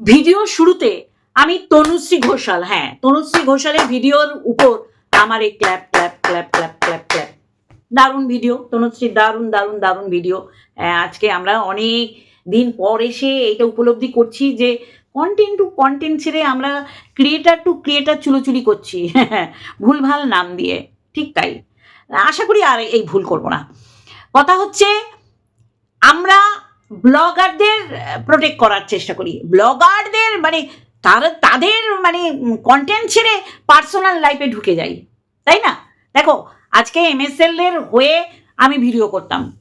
Video শুরুতে আমি তনুশ্রী ঘোষাল হ্যাঁ তনুশ্রী ঘোষালের ভিডিওর উপর আমার এই clap clap clap clap clap clap. দারুণ ভিডিও, তনুশ্রী, দারুণ দারুণ দারুণ ভিডিও। আজকে আমরা অনেক দিন পর এসে এটা উপলব্ধি করছি যে কন্টেন্ট টু কন্টেন্ট ছেড়ে আমরা ক্রিয়েটার টু ক্রিয়েটার চুলোচুলি করছি, ভুলভাল নাম দিয়ে, ঠিক তাই। আশা করি আর এই ভুল করব না। কথা হচ্ছে, আমরা ব্লগারদের প্রোটেক্ট করার চেষ্টা করি। ব্লগারদের মানে তারা, তাদের মানে কন্টেন্ট ছেড়ে পার্সোনাল লাইফে ঢুকে যাই। তাই না? দেখো, আজকে এমএসএল এর হয়ে আমি ভিডিও করতাম।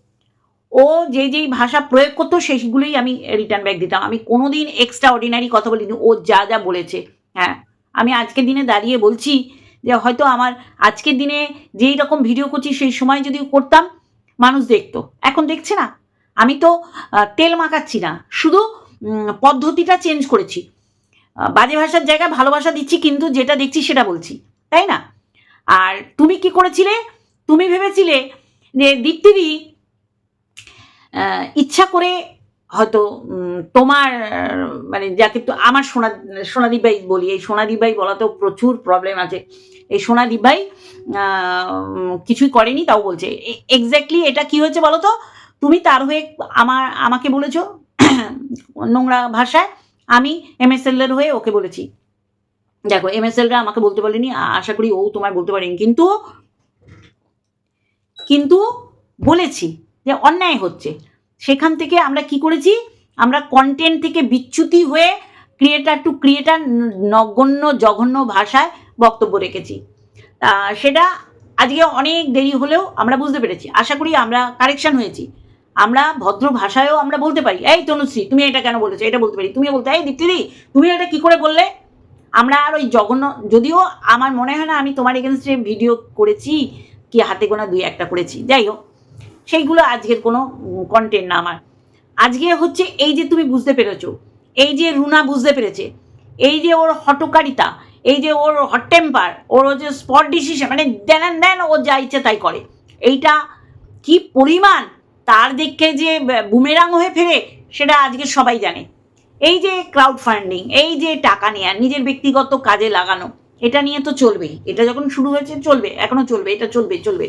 ও যেই যেই ভাষা প্রয়োগ করতো সেইগুলোই আমি রিটার্ন ব্যাক দিতাম। আমি কোনোদিন এক্সট্রা অর্ডিনারি কথা বলিনি। ও যা যা বলেছে। হ্যাঁ আমি আজকের দিনে দাঁড়িয়ে বলছি যে হয়তো আমার আজকের দিনে যেই রকম ভিডিও করছি, সেই সময় যদি করতাম, মানুষ দেখতো। এখন দেখছে না। আমি তো তেল মাখাচ্ছি না, শুধু পদ্ধতিটা চেঞ্জ করেছি। বাজে ভাষার জায়গায় ভালোবাসা দিচ্ছি কিন্তু যেটা দেখছি সেটা বলছি, তাই না? আর তুমি কি করেছিলে? তুমি ভেবেছিলে যে দীপ্তিদি ইচ্ছা করে হয়তো তোমার মানে যাকে আমার সোনা, সোনাদিবাই বলি, এই সোনাদিবাই বলাতেও প্রচুর প্রবলেম আছে। এই সোনাদিবাই কিছুই করেনি, তাও বলছে। এক্স্যাক্টলি এটা কি হয়েছে বলো তো? তুমি তার হয়ে আমার, আমাকে বলেছ, নোংরা ভাষায়, আমি এমএসএল এর হয়ে ওকে বলেছি। দেখো এমএসএলরা আমাকে বলতে পারেনি আশা করি ও তোমায় বলতে পারেনি, কিন্তু কিন্তু বলেছি যে অন্যায় হচ্ছে। সেখান থেকে আমরা কি করেছি? আমরা কন্টেন্ট থেকে বিচ্যুতি হয়ে ক্রিয়েটার টু ক্রিয়েটার নগণ্য, জঘন্য ভাষায় বক্তব্য রেখেছি। সেটা আজকে অনেক দেরি হলেও আমরা বুঝতে পেরেছি। আশা করি আমরা কারেকশন হয়েছি। আমরা ভদ্র ভাষায়ও আমরা বলতে পারি, এই তনুশ্রী, তুমি এটা কেন বলেছ? এটা বলতে পারি। তুমি বলতে, এই দীপ্তিদি, তুমি এটা কি করে বললে? আমরা আর ওই জঘন্য, যদিও আমার মনে হয় না আমি তোমার এগেনস্টে ভিডিও করেছি, কি হাতে গোনা দুই একটা করেছি, যাই হোক, সেইগুলো আজকের কোনো কন্টেন্ট না আমার। আজকে হচ্ছে এই যে তুমি বুঝতে পেরেছ, এই যে রুনা বুঝতে পেরেছে, এই যে ওর হটকারিতা, এই যে ওর হট টেম্পার ওর যে স্পট ডিসিশন মানে দেন দেন ও যা ইচ্ছে তাই করে, এইটা কি পরিমাণ তার দিকে যে বুমেরাং হয়ে ফেরে, সেটা আজকে সবাই জানে। এই যে ক্রাউড ফান্ডিং এই যে টাকা নেওয়া নিজের ব্যক্তিগত কাজে লাগানো, এটা নিয়ে তো চলবেই। এটা যখন শুরু হয়েছে, চলবে, এখনও চলবে, এটা চলবে চলবে।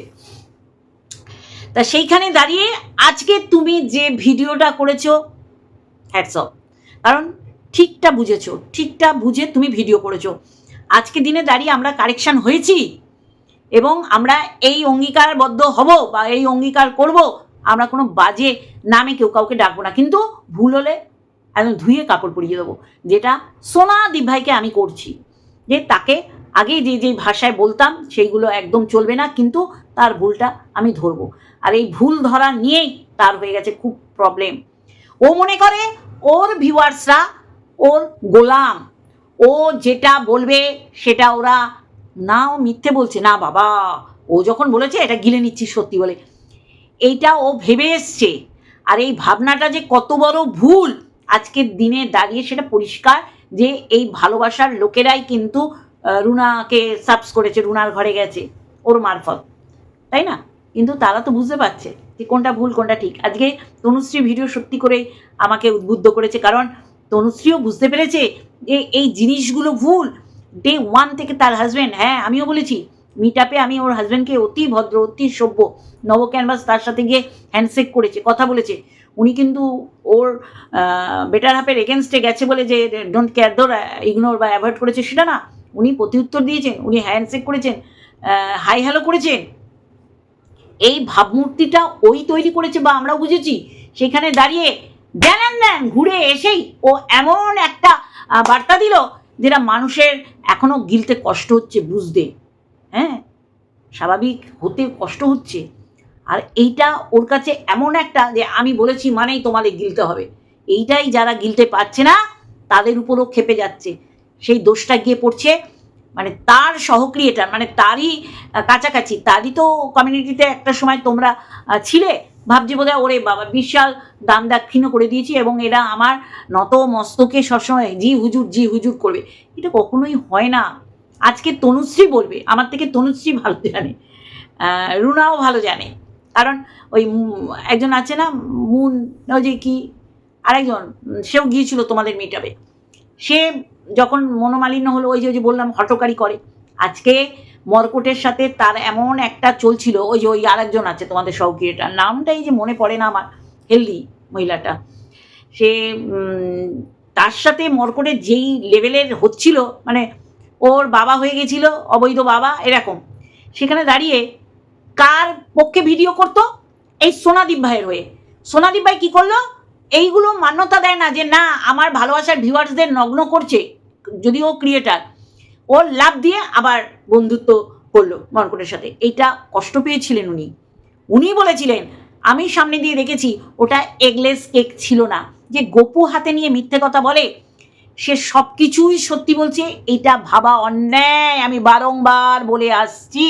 তা সেইখানে দাঁড়িয়ে আজকে তুমি যে ভিডিওটা করেছ হ্যাটস অফ কারণ ঠিকটা বুঝেছ, ঠিকটা বুঝে তুমি ভিডিও করেছ। আজকে দিনে দাঁড়িয়ে আমরা কারেকশন হয়েছি এবং আমরা এই অঙ্গীকারবদ্ধ হব বা এই অঙ্গীকার করব আমরা কোনো বাজে নামে কেউ কাউকে ডাকবো না। কিন্তু ভুল হলে একদম ধুয়ে কাপড় পরিয়ে দেবো, যেটা সোনা দীপ ভাইকে আমি করছি। যে তাকে আগে যে যে ভাষায় বলতাম, সেইগুলো একদম চলবে না, কিন্তু তার ভুলটা আমি ধরবো। আর এই ভুল ধরা নিয়েই তার হয়ে গেছে খুব প্রবলেম ও মনে করে ওর ভিউয়ার্সরা ওর গোলাম। ও যেটা বলবে সেটা ওরা না ও মিথ্যে বলছে। না বাবা, ও যখন বলেছে, এটা গিলে নিচ্ছি সত্যি বলে। এইটা ও ভেবে এসছে। আর এই ভাবনাটা যে কত বড় ভুল আজকের দিনে দাঁড়িয়ে সেটা পরিষ্কার যে এই ভালোবাসার লোকেরাই কিন্তু রুনাকে সাবস করেছে, রুনার ঘরে গেছে, ওর মারফত। তাই না? কিন্তু তারা তো বুঝতে পারছে যে কোনটা ভুল, কোনটা ঠিক। আজকে তনুশ্রী ভিডিও সত্যি করে আমাকে উদ্বুদ্ধ করেছে কারণ তনুশ্রীও বুঝতে পেরেছে যে এই জিনিসগুলো ভুল। ডে ওয়ান থেকে তার হাজব্যান্ড হ্যাঁ আমিও বলেছি মিট আপে আমি ওর হাজব্যান্ডকে অতি ভদ্র, অতি সভ্য, নব ক্যানভাস তার সাথে গিয়ে হ্যান্ডশেক করেছে, কথা বলেছে। উনি কিন্তু ওর বেটার হাফের এগেনস্টে গেছে বলে যে ডোন্ট কেয়ার দোর ইগনোর বা অ্যাভয়েড করেছে সেটা না। উনি প্রতিউত্তর দিয়েছেন, উনি হ্যান্ডশেক করেছেন হাই হ্যালো করেছেন। এই ভাবমূর্তিটা ওই তৈরি করেছে বা আমরা বুঝেছি। সেখানে দাঁড়িয়ে দেন দেন ঘুরে এসেই ও এমন একটা বার্তা দিল যেটা মানুষের এখনও গিলতে কষ্ট হচ্ছে বুঝতে। হ্যাঁ? স্বাভাবিক হতে কষ্ট হচ্ছে। আর এইটা ওর কাছে এমন একটা যে আমি বলেছি মানেই তোমাদের গিলতে হবে। এইটাই যারা গিলতে পারছে না, তাদের উপরও খেপে যাচ্ছে। সেই দোষটা গিয়ে পড়ছে মানে তার সহক্রিয়েটার মানে তারই কাছাকাছি, তারই তো কমিউনিটিতে একটা সময় তোমরা ছিলে। ভাবছি বোধ ওরে বাবা, বিশাল দান দাক্ষিণ্য করে দিয়েছি এবং এরা আমার নত মস্তকে সবসময় জি হুজুর জি হুজুর করবে। এটা কখনোই হয় না। আজকে তনুশ্রী বলবে, আমার থেকে তনুশ্রী ভালো জানে। রুনাও ভালো জানে। কারণ ওই একজন আছে না, মুন যে কি, আরেকজন, সেও গিয়েছিল তোমাদের মিটাবে সে যখন মনোমালিন্য হলো, ওই যে ওই যে বললাম, হটকারি করে। আজকে মরকটের সাথে তার এমন একটা চলছিল, ওই যে ওই আরেকজন আছে তোমাদের সহক্রিয়েটার নামটা এই যে মনে পড়ে না আমার, হেলদি মহিলাটা। সে তার সাথে মরকটের যেই লেভেলের হচ্ছিল মানে ওর বাবা হয়ে গেছিল, অবৈধ বাবা, এরকম। সেখানে দাঁড়িয়ে কার পক্ষে ভিডিও করতো? এই সোনাদীপ ভাইয়ের হয়ে। সোনাদীপ ভাই কি করল? এইগুলো মান্যতা দেয় না যে, না, আমার ভালোবাসার ভিউয়ার্সদের নগ্ন করছে যদি ও ক্রিয়েটার ওর লাভ দিয়ে আবার বন্ধুত্ব করল মরকটের সাথে। এইটা কষ্ট পেয়েছিলেন উনি। উনি বলেছিলেন, আমি সামনে দিয়ে দেখেছি, ওটা এগলেস কেক ছিল না। যে, গপু হাতে নিয়ে মিথ্যে কথা বলে সে সব কিছুই সত্যি বলছে, এটা ভাবা অন্যায়, আমি বারংবার বলে আসছি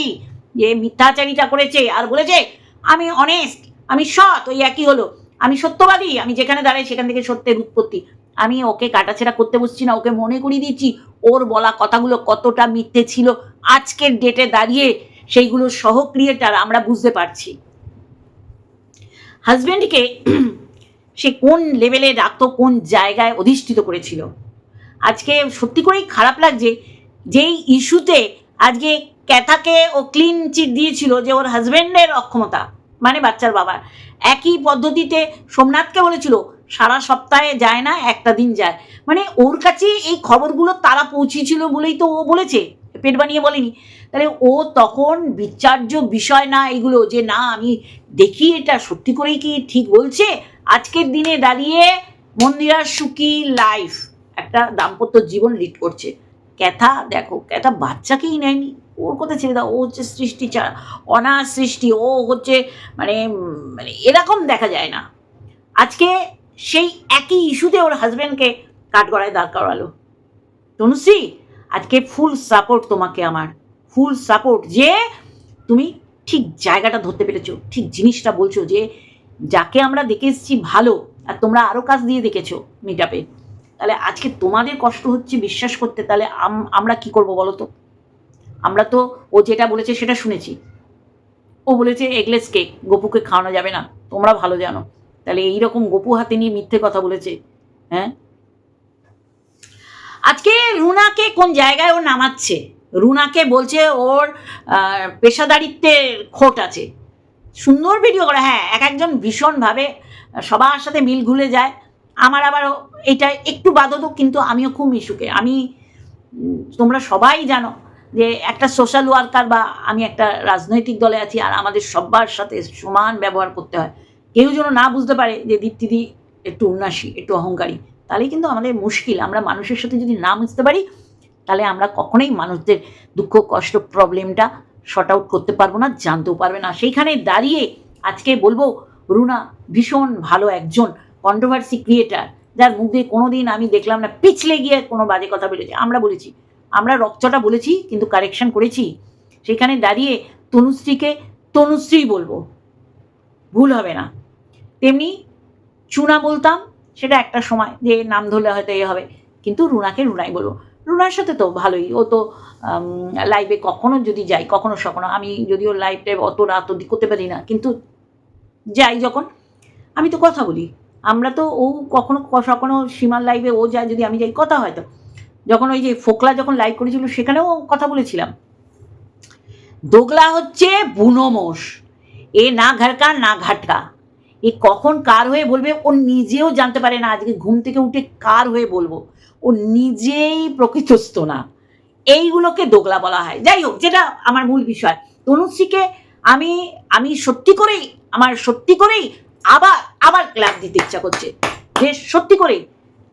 যে মিথ্যাচারিতা করেছে আর বলেছে, আমি অনেস্ট আমি সৎ, ওই একই হলো। আমি সত্যবাদী, আমি যেখানে দাঁড়াই সেখান থেকে সত্যের উৎপত্তি। আমি ওকে কাটাছেড়া করতে বসছি না, ওকে মনে করিয়ে দিচ্ছি, ওর বলা কথাগুলো কতটা মিথ্যে ছিল, আজকের ডেটে দাঁড়িয়ে সেইগুলো সহ ক্রিয়েটার আমরা বুঝতে পারছি। হাজব্যান্ডকে সে কোন লেভেলে রাখতো কোন জায়গায় অধিষ্ঠিত করেছিল? আজকে সত্যি করেই খারাপ লাগছে যেই ইস্যুতে আজকে ক্যাথাকে ও ক্লিন চিট দিয়েছিল যে ওর হাজব্যান্ডের অক্ষমতা মানে বাচ্চার বাবার। একই পদ্ধতিতে সোমনাথকে বলেছিল, সারা সপ্তাহে যায় না, একটা দিন যায়। মানে ওর কাছে এই খবরগুলো তারা পৌঁছেছিল বলেই তো ও বলেছে, পেট বানিয়ে বলেনি। তাহলে ও তখন বিচার্য বিষয় না এগুলো যে না, আমি দেখি এটা সত্যি করেই কি ঠিক বলছে? আজকের দিনে দাঁড়িয়ে মন্দিরার সুখী লাইফ একটা দাম্পত্য জীবন লিড করছে। ক্যাথা, দেখো, ক্যাথা বাচ্চাকেই নেয়নি। ওর কথা ছেড়ে দাও, ও হচ্ছে সৃষ্টি ছাড়া অনার সৃষ্টি, ও হচ্ছে মানে মানে এরকম দেখা যায় না। আজকে সেই একই ইস্যুতে ওর হাজব্যান্ডকে কাঠগড়ায় দাঁড় করালো। তনুশ্রী আজকে ফুল সাপোর্ট তোমাকে আমার। ফুল সাপোর্ট যে তুমি ঠিক জায়গাটা ধরতে পেরেছ, ঠিক জিনিসটা বলছো যে, যাকে আমরা দেখে এসেছি ভালো, আর তোমরা আরও কাজ দিয়ে দেখেছ মিট আপে তাহলে আজকে তোমাদের কষ্ট হচ্ছে বিশ্বাস করতে, তাহলে আম- আমরা কি করব বলো তো? আমরা তো, ও যেটা বলেছে সেটা শুনেছি। ও বলেছে, এগলেস কেক, গপুকে খাওয়ানো যাবে না, তোমরা ভালো জানো। তাহলে এইরকম গপু হাতে নিয়ে মিথ্যে কথা বলেছে হ্যাঁ? আজকে রুনাকে কোন জায়গায় ও নামাচ্ছে? রুনাকে বলছে ওর পেশাদারিত্বের খোট আছে। সুন্দর ভিডিও করে হ্যাঁ এক একজন ভীষণভাবে সবার সাথে মিল ঘুলে যায়। আমার আবার এটা একটু বাধত কিন্তু আমিও খুব মিশুকে। আমি তোমরা সবাই জানো যে একটা সোশ্যাল ওয়ার্কার বা আমি একটা রাজনৈতিক দলে আছি আর আমাদের সবার সাথে সমান ব্যবহার করতে হয়। কেউ যেন না বুঝতে পারে যে দীপ্তিদি একটু উন্নাসী, একটু অহংকারী তাহলে কিন্তু আমাদের মুশকিল। আমরা মানুষের সাথে যদি না বুঝতে পারি, তাহলে আমরা কখনোই মানুষদের দুঃখ, কষ্ট প্রবলেমটা শর্ট আউট করতে পারব না, জানতেও পারবে না। সেইখানে দাঁড়িয়ে আজকে বলব, রুনা ভীষণ ভালো একজন। কন্ট্রোভার্সি ক্রিয়েটার যার মুখ দিয়ে কোনোদিন আমি দেখলাম না, পিছলে গিয়ে কোনো বাজে কথা বলেছে। আমরা বলেছি, আমরা রক্তটা বলেছি, কিন্তু কারেকশন করেছি। সেখানে দাঁড়িয়ে তনুশ্রীকে তনুশ্রী বলব, ভুল হবে না। তেমনি চুনা বলতাম, সেটা একটা সময়, যে নাম ধরলে হয়তো এ হবে, কিন্তু রুনাকে রুনাই বলব। রুনার সাথে তো ভালোই, ও তো লাইভে কখনো যদি যাই, কখনো সখনো আমি যদিও লাইভ টাইভ অত রাত অব্দি করতে পারি না, কিন্তু যাই যখন, আমি তো কথা বলি। আমরা তো ও কখনো কখনো সীমার লাইভে ও যায়, যদি আমি যাই, কথা হয়তো যখন ওই যে ফোকলা যখন লাইভ করেছিল, সেখানেও কথা বলেছিলাম। দোগলা হচ্ছে বুনো মোষ। এ না ঘাটকা না ঘাটকা। এ কখন কার হয়ে বলবে, ও নিজেও জানতে পারে না। আজকে ঘুম থেকে উঠে কার হয়ে বলব? ও নিজেই প্রকৃতস্থ না। এইগুলোকে দোগলা বলা হয়। যাই হোক, যেটা আমার মূল বিষয়। তনুশ্রীকে আমি আমি সত্যি করেই, আমার সত্যি করেই আবার আবার ক্লাব দিতে ইচ্ছা করছে। যে সত্যি করেই,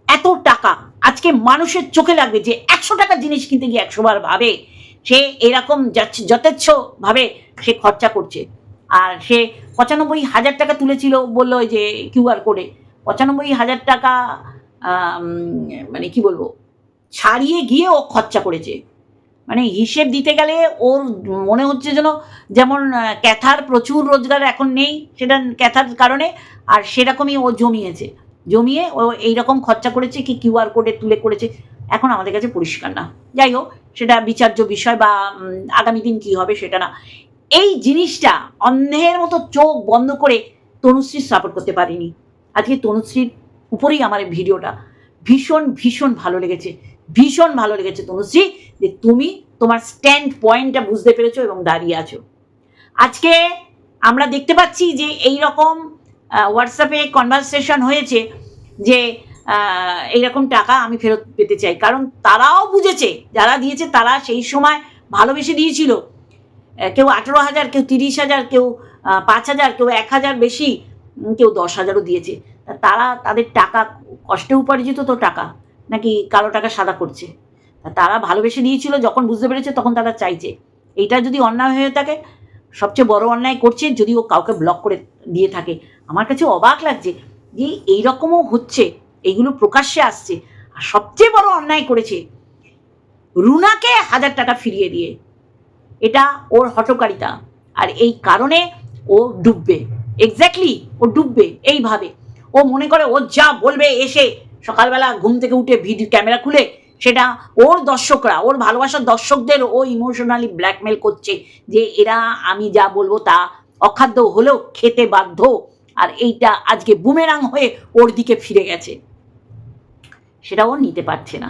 এত টাকা আজকে মানুষের চোখে লাগবে যে একশো টাকার জিনিস কিনতে গিয়ে একশো বার ভাবে সে এরকম যথেচ্ছ ভাবে সে খরচা করছে। আর সে পঁচানব্বই হাজার টাকা তুলেছিল বলল যে কিউআর কোডে পঁচানব্বই হাজার টাকা মানে কি বলব, ছাড়িয়ে গিয়ে ও খরচা করেছে। মানে হিসেব দিতে গেলে ওর মনে হচ্ছে যেন যেমন ক্যাথার প্রচুর রোজগার এখন নেই সেটা ক্যাথার কারণে, আর সেরকমই ও জমিয়েছে। জমিয়ে ও এইরকম খরচা করেছে কি কিউআর কোডে তুলে করেছে, এখন আমাদের কাছে পরিষ্কার না। যাই হোক, সেটা বিচার্য বিষয় বা আগামী দিন কি হবে সেটা না। এই জিনিসটা অন্ধের মতো চোখ বন্ধ করে তনুশ্রীর সাপোর্ট করতে পারিনি। আজকে তনুশ্রীর উপরেই আমার ভিডিওটা। ভীষণ ভীষণ ভালো লেগেছে। ভীষণ ভালো লেগেছে তনুশ্রী, যে তুমি তোমার স্ট্যান্ড পয়েন্টটা বুঝতে পেরেছ এবং দাঁড়িয়ে আছো। আজকে আমরা দেখতে পাচ্ছি যে এই রকম হোয়াটসঅ্যাপে কনভারসেশন হয়েছে যে এইরকম টাকা আমি ফেরত পেতে চাই। কারণ তারাও বুঝেছে, যারা দিয়েছে তারা সেই সময় ভালোবেসে দিয়েছিল। কেউ আঠেরো হাজার, কেউ তিরিশ হাজার, কেউ পাঁচ হাজার, কেউ এক হাজার বেশি কেউ দশ হাজারও দিয়েছে। তারা তাদের টাকা কষ্টে উপার্জিত তো টাকা, নাকি কালো টাকা সাদা করছে? তারা ভালোবেসে দিয়েছিল যখন বুঝতে পেরেছে তখন তারা চাইছে। এইটা যদি অন্যায় হয়ে থাকে, সবচেয়ে বড় অন্যায় করছে যদি ও কাউকে ব্লক করে দিয়ে থাকে। আমার কাছে অবাক লাগছে যে এই রকমও হচ্ছে, এইগুলো প্রকাশ্যে আসছে। আর সবচেয়ে বড় অন্যায় করেছে রুনাকে হাজার টাকা ফিরিয়ে দিয়ে। এটা ওর হটকারিতা আর এই কারণে ও ডুববে। এক্স্যাক্টলি ও ডুববে এইভাবে। ও মনে করে ও যা বলবে এসে সকালবেলা ঘুম থেকে উঠে ভিডিও ক্যামেরা খুলে সেটা ওর দর্শকরা, ওর ভালোবাসার দর্শকদের ও ইমোশনালি ব্ল্যাকমেল করছে যে এরা আমি যা বলব তা অখাদ্য হলেও খেতে বাধ্য। আর এইটা আজকে বুমেরাং হয়ে ওর দিকে ফিরে গেছে। সেটা ও নিতে পারছে না।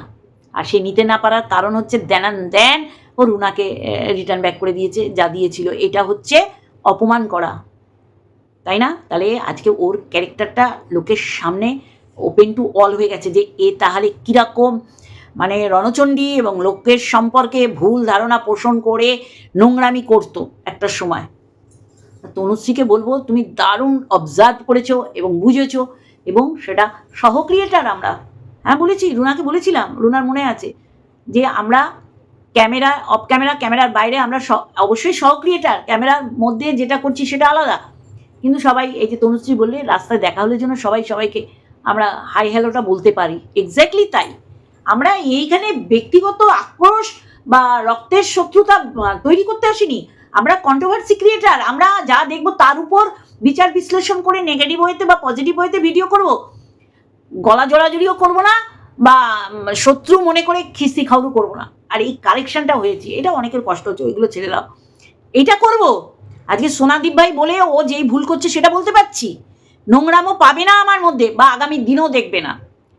আর সে নিতে না পারার কারণ হচ্ছে দেনান দেন ও রুনাকে রিটার্ন ব্যাক করে দিয়েছে, যা দিয়েছিল। এটা হচ্ছে অপমান করা। তাই না? তাহলে আজকে ওর ক্যারেক্টারটা লোকের সামনে ওপেন টু অল হয়ে গেছে যে এ তাহলে কীরকম? মানে রণচণ্ডী এবং লোকের সম্পর্কে ভুল ধারণা পোষণ করে নোংরামি করতো একটা সময়। তনুশ্রীকে বলব, তুমি দারুণ অবজার্ভ করেছ এবং বুঝেছ এবং সেটা সহ ক্রিয়েটার আমরা। হ্যাঁ বলেছি, রুনাকে বলেছিলাম, রুনার মনে আছে যে আমরা ক্যামেরা অফ ক্যামেরা, ক্যামেরার বাইরে আমরা অবশ্যই সহ ক্রিয়েটার ক্যামেরার মধ্যে যেটা করছি সেটা আলাদা। কিন্তু সবাই, এই যে তনুশ্রী বললে, রাস্তায় দেখা হলে জন্য সবাই সবাইকে আমরা হাই হ্যালোটা বলতে পারি। এক্স্যাক্টলি তাই। আমরা এইখানে ব্যক্তিগত আক্রোশ বা রক্তের শত্রুতা তৈরি করতে আসিনি। আমরা কন্ট্রোভার্সি ক্রিয়েটার আমরা যা দেখব তার উপর বিচার বিশ্লেষণ করে নেগেটিভ হইতে বা পজিটিভ হইতে ভিডিও করব। গলা জড়াজড়িও করব না বা শত্রু মনে করে খিস্তি খাউরু করব না। আর এই কারেকশনটা হয়েছে, এটা অনেকের কষ্ট হচ্ছে, ওইগুলো ছেড়ে দাও। এইটা করব আজকে সোনাদীপ ভাই বলে ও যেই ভুল করছে সেটা বলতে পারছি? নোংরামো পাবে না আমার মধ্যে বা আগামী দিনেও দেখবে না।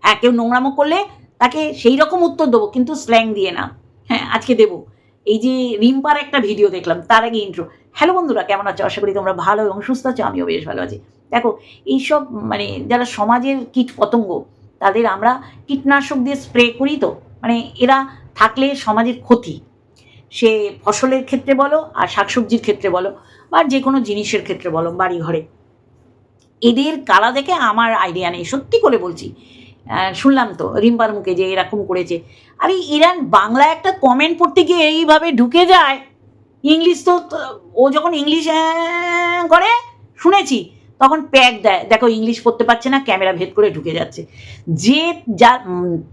হ্যাঁ কেউ নোংরামো করলে তাকে সেই রকম উত্তর দেবো, কিন্তু স্ল্যাং দিয়ে না। হ্যাঁ আজকে দেবো। এই যে রিম্পার একটা ভিডিও দেখলাম, তার আগে ইন্ট্রো হ্যালো বন্ধুরা, কেমন আছো? আশা করি তোমরা ভালো এবং সুস্থ আছো, আমিও বেশ ভালো আছি। দেখো, এইসব মানে যারা সমাজের কীট পতঙ্গ, তাদের আমরা কীটনাশক দিয়ে স্প্রে করি তো মানে এরা থাকলে সমাজের ক্ষতি। সে ফসলের ক্ষেত্রে বলো আর শাকসবজির ক্ষেত্রে বলো। যে কোনো জিনিসের ক্ষেত্রে বলো বাড়ি ঘরে এদের কালা দেখে আমার আইডিয়া নেই। সত্যি করে বলছি। শুনলাম তো, রিম্পার মুখে যে এরকম করেছে। আরে ইরান বাংলা একটা কমেন্ট পড়তে গিয়ে এইভাবে ঢুকে যায়। ইংলিশ তো- ও যখন ইংলিশ করে, শুনেছি, তখন প্যাক দেয়। দেখো ইংলিশ পড়তে পারছে না ক্যামেরা ভেদ করে ঢুকে যাচ্ছে। যে যা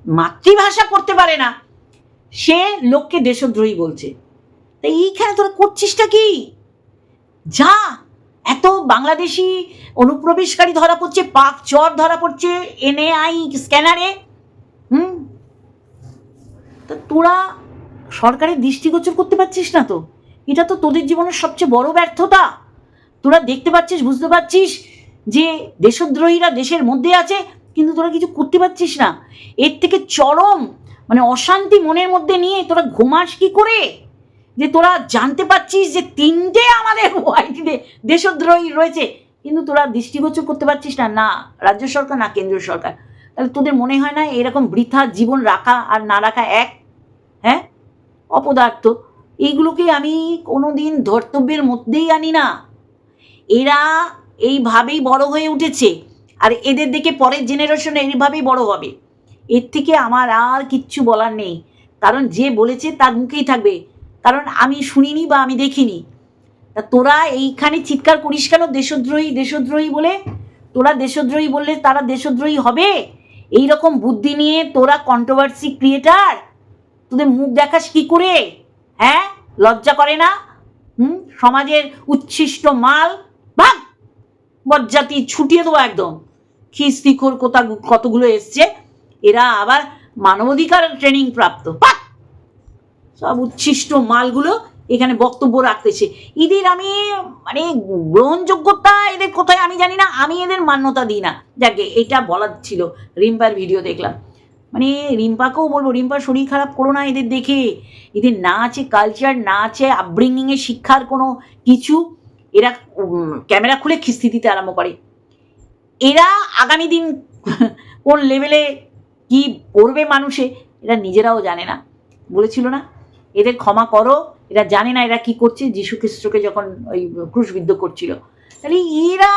মাতৃভাষা পড়তে পারে না, সে লোককে দেশদ্রোহী বলছে। তা এইখানে তোরা করছিসটা কি? যা! এত বাংলাদেশি অনুপ্রবেশকারী ধরা পড়ছে, পাক চর ধরা পড়ছে, এনএআই স্ক্যানারে। হুম? তা তোরা সরকারের দৃষ্টিগোচর করতে পারছিস না তো? এটা তো তোদের জীবনের সবচেয়ে বড় ব্যর্থতা। তোরা দেখতে পাচ্ছিস, বুঝতে পারছিস যে দেশদ্রোহীরা দেশের মধ্যে আছে, কিন্তু তোরা কিছু করতে পারছিস না। এর থেকে চরম মানে অশান্তি মনের মধ্যে নিয়ে তোরা ঘুমাস কি করে? যে তোরা জানতে পারছিস যে তিনটে আমাদের ওয়াইটিতে দেশদ্রোহী রয়েছে, কিন্তু তোরা দৃষ্টিগোচর করতে পারছিস না না রাজ্য সরকার, না কেন্দ্রীয় সরকার। তাহলে তোদের মনে হয় না এরকম বৃথা জীবন রাখা আর না রাখা এক? হ্যাঁ? অপদার্থ। এইগুলোকে আমি কোনো দিন ধর্তব্যের মধ্যেই আনি না। এরা এইভাবেই বড় হয়ে উঠেছে, আর এদের দেখে পরের জেনারেশন এইভাবেই বড় হবে। এর থেকে আমার আর কিচ্ছু বলার নেই। কারণ যে বলেছে তার মুখেই থাকবে। কারণ আমি শুনিনি বা আমি দেখিনি। তা তোরা এইখানে চিৎকার করিস কেন? দেশদ্রোহী দেশদ্রোহী বলে? তোরা দেশদ্রোহী বললে তারা দেশদ্রোহী হবে? এই রকম বুদ্ধি নিয়ে তোরা কন্ট্রোভার্সি ক্রিয়েটার তোদের মুখ দেখাস কি করে? হ্যাঁ? লজ্জা করে না? হুম? সমাজের উচ্ছিষ্ট মাল? ভাগ! বজ্জাতি ছুটিয়ে দেবো একদম। খিস্তিখোর কোথা কতগুলো এসছে? এরা আবার মানবাধিকার ট্রেনিং প্রাপ্ত। পাক! সব উচ্ছিষ্ট মালগুলো এখানে বক্তব্য রাখতেছে। এদের আমি মানে গ্রহণযোগ্যতা এদের কোথায় আমি জানি না, আমি এদের মান্যতা দিই না। যাকে, এটা বলার ছিল। রিম্পার ভিডিও দেখলাম। মানে রিম্পাকেও বলব, রিম্পার শরীর খারাপ করো না এদের দেখে। এদের না আছে কালচার না আছে আপব্রিঙ্গিংয়ের শিক্ষার কোনো কিছু। এরা ক্যামেরা খুলে খিস্তি দিতে আরম্ভ করে। এরা আগামী দিন কোন লেভেলে কি করবে মানুষে এরা নিজেরাও জানে না। বলেছিল না? এদের ক্ষমা করো, এরা জানে না এরা কি করছে, যীশু খ্রিস্টকে যখন ওই ক্রুশবিদ্ধ করছিল। তাহলে এরা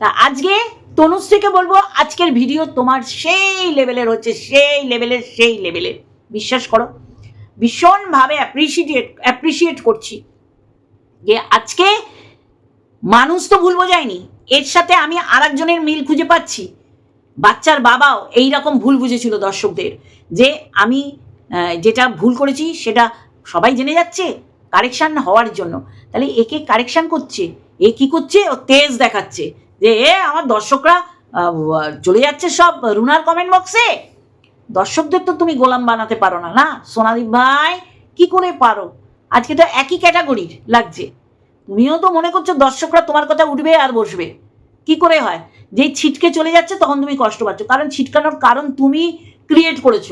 তা আজকে তনুশ্রীকে বলব, আজকের ভিডিও তোমার সেই লেভেলের হচ্ছে, সেই লেভেলের সেই লেভেলের। বিশ্বাস করো, ভীষণভাবে অ্যাপ্রিসিয়েট অ্যাপ্রিসিয়েট করছি। যে আজকে মানুষ তো ভুল বোঝায়নি, এর সাথে আমি আর মিল খুঁজে পাচ্ছি। বাচ্চার বাবাও এই রকম ভুল বুঝেছিল দর্শকদের। যে আমি যেটা ভুল করেছি সেটা সবাই জেনে যাচ্ছে কারেকশান হওয়ার জন্য। তাহলে একে কারেকশান করছে? এ কি করছে? ও তেজ দেখাচ্ছে। যে এ আমার দর্শকরা চলে যাচ্ছে সব রুনার কমেন্ট বক্সে দর্শকদের তো তুমি গোলাম বানাতে পারো না না? সোনাদীপ ভাই, কি করে পারো? আজকে তো একই ক্যাটাগরির লাগছে। তুমিও তো মনে করছ দর্শকরা তোমার কথা উঠবে আর বসবে। কি করে হয়? যেই ছিটকে চলে যাচ্ছে তখন তুমি কষ্ট পাচ্ছ। কারণ ছিটকানোর কারণ তুমি ক্রিয়েট করেছ।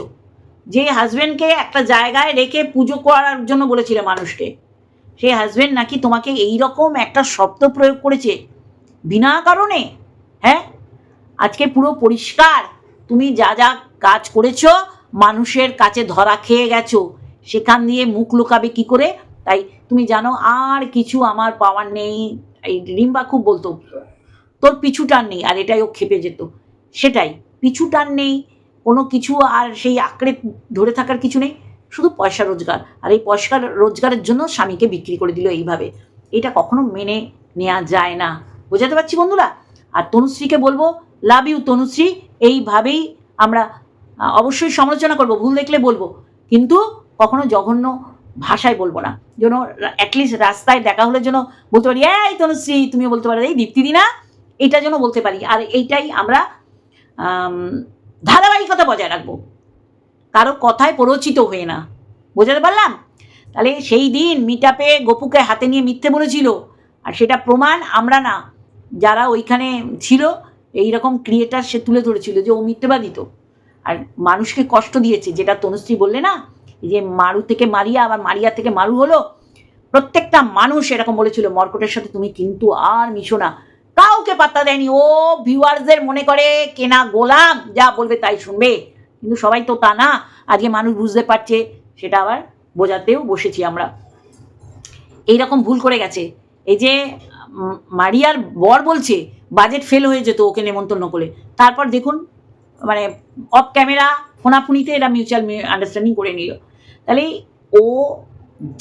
যে হাজবেন্ডকে একটা জায়গায় রেখে পুজো করার জন্য বলেছিলে মানুষকে সেই হাজবেন্ড নাকি তোমাকে এই রকম একটা শব্দ প্রয়োগ করেছে বিনা কারণে? হ্যাঁ? আজকে পুরো পরিষ্কার। তুমি যা যা কাজ করেছ, মানুষের কাছে ধরা খেয়ে গেছো। সেখান দিয়ে মুখ লুকাবে কি করে? তাই তুমি জানো আর কিছু আমার পাওয়ার নেই। এই রিম্বা খুব বলতো, তোর পিছু টান নেই। আর এটাই ও খেপে যেত। সেটাই, পিছু টান নেই। কোনো কিছু আর সেই আঁকড়ে ধরে থাকার কিছু নেই শুধু পয়সা রোজগার। আর এই পয়সা রোজগারের জন্য স্বামীকে বিক্রি করে দিল এইভাবে। এটা কখনো মেনে নেওয়া যায় না। বোঝাতে পারছি বন্ধুরা? আর তনুশ্রীকে বলব লাভ ইউ তনুশ্রী এইভাবেই আমরা অবশ্যই সমালোচনা করব ভুল দেখলে বলব। কিন্তু কখনো জঘন্য ভাষায় বলব না। যেন অ্যাটলিস্ট রাস্তায় দেখা হলে যেন বলতে পারি এই তনুশ্রী তুমিও বলতে পারো এই দীপ্তি না এটা যেন বলতে পারি। আর এইটাই আমরা আম, ধারাবাহিকতা বজায় রাখব। কারও কথায় প্ররোচিত হয়ে না। বোঝাতে পারলাম? তাহলে সেই দিন মিটাপে গপুকে হাতে নিয়ে মিথ্যে বলেছিল। আর সেটা প্রমাণ আমরা না। যারা ওইখানে ছিল এই রকম ক্রিয়েটার সে তুলে ধরেছিল যে ও মিথ্যেবাদী তো। আর মানুষকে কষ্ট দিয়েছে, যেটা তনুশ্রী বললে না, যে মারু থেকে মারিয়া, আবার মারিয়া থেকে মারু হলো। প্রত্যেকটা মানুষ এরকম বলেছিল, মর্কটের সাথে তুমি কিন্তু আর মিশো না। কাউকে পাত্তা দেয়নি। ও ভিউয়ার্সদের মনে করে কেনা গোলাম, যা বলবে তাই শুনবে। কিন্তু সবাই তো তা না। আজকে মানুষ বুঝতে পারছে, সেটা আবার বোঝাতেও বসেছি আমরা। এইরকম ভুল করে গেছে। এই যে মারিয়ার বর বলছে বাজেট ফেল হয়ে যেত ওকে নেমন্তন্ন করে। তারপর দেখুন মানে অফ ক্যামেরা ফোনাফুনিতে এরা মিউচুয়াল আন্ডারস্ট্যান্ডিং করে নিল। তাহলে ও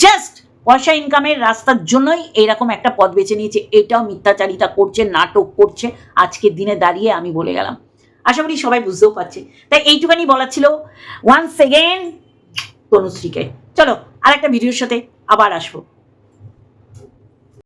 জাস্ট পয়সা ইনকামের রাস্তার জন্যই এইরকম একটা পথ বেছে নিয়েছে। এটাও মিথ্যাচারিতা করছে, নাটক করছে। আজকের দিনে দাঁড়িয়ে আমি বলে গেলাম। আশা করি সবাই বুঝতেও পারছে। তাই এইটুখানি বলা ছিল। ওয়ান্স সেকেন্ড তনুশ্রীকে। চলো আর একটা ভিডিওর সাথে আবার আসব।